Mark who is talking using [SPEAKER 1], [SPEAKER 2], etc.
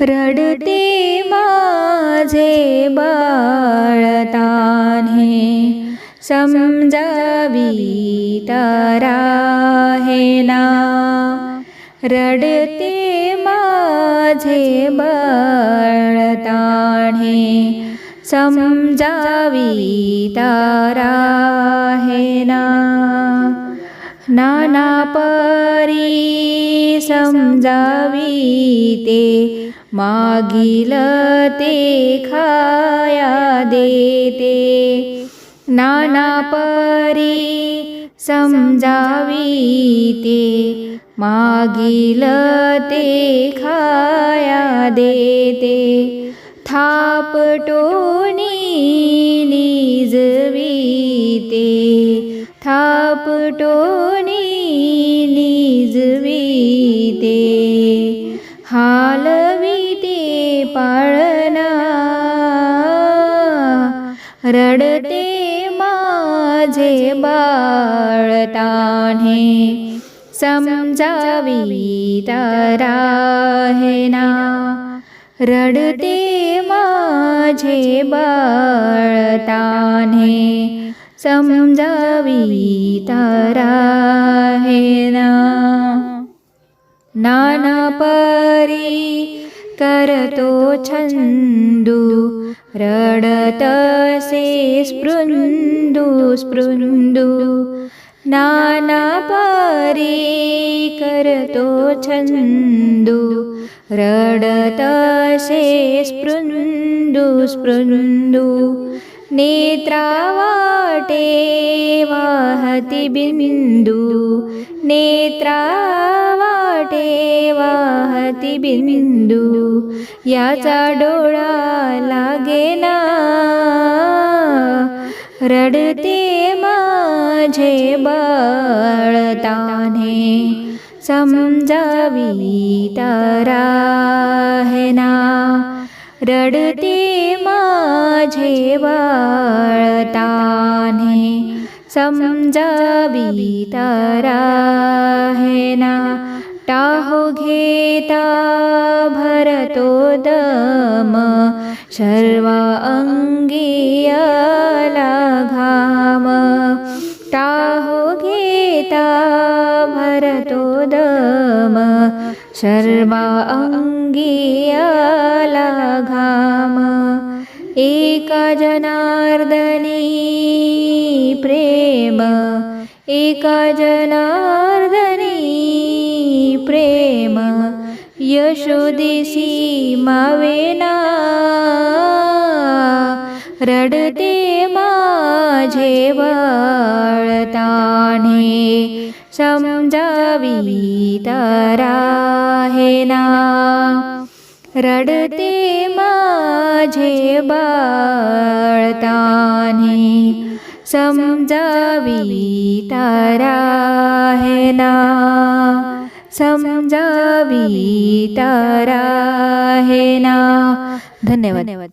[SPEAKER 1] रडते माझे बाळताने समजावी तारा हे. ना रडते माझे बाळताने समजावी तारा हे. ना नाना परी समजावी ते खाया देते। नाना परी समजावी ते मागील ते खाया देते थापटोनी निजवीते थापटोनी निजवीते हालविते पाळना रडते माझे बाळताने समजावी तारा हे ना रडते माझे बाळताने. समजावी तारा ना नाना परी करतो छंदू. रडतसे स्पृंदू स्पृंदू. नाना परी करतो छंदू रडतसे स्पृंदू स्पृंदू. नेत्रावाटे वाहती बिंदू नेत्रावाटे वाहती बिंदू. याचा डोळा लागेना रडते माझे बाळताने समजावी तारा हे ना रडते माझे बाळताने. समजावी तारा हे ना टाहो घेता भरतो दम. सर्वा अंगियाला आला घाम. टाहो घेता भरतो सर्वा अंगी आला घाम एका जनार्दनी प्रेम। एका जनार्दनी प्रेम। यशोदेशी मावेना। रडते माझे वळताने. समजावी तारा ना. रडते माझे बाळताने. समजावी तारा ना. समजावी तारा ना. धन्यवाद. धन्यवाद.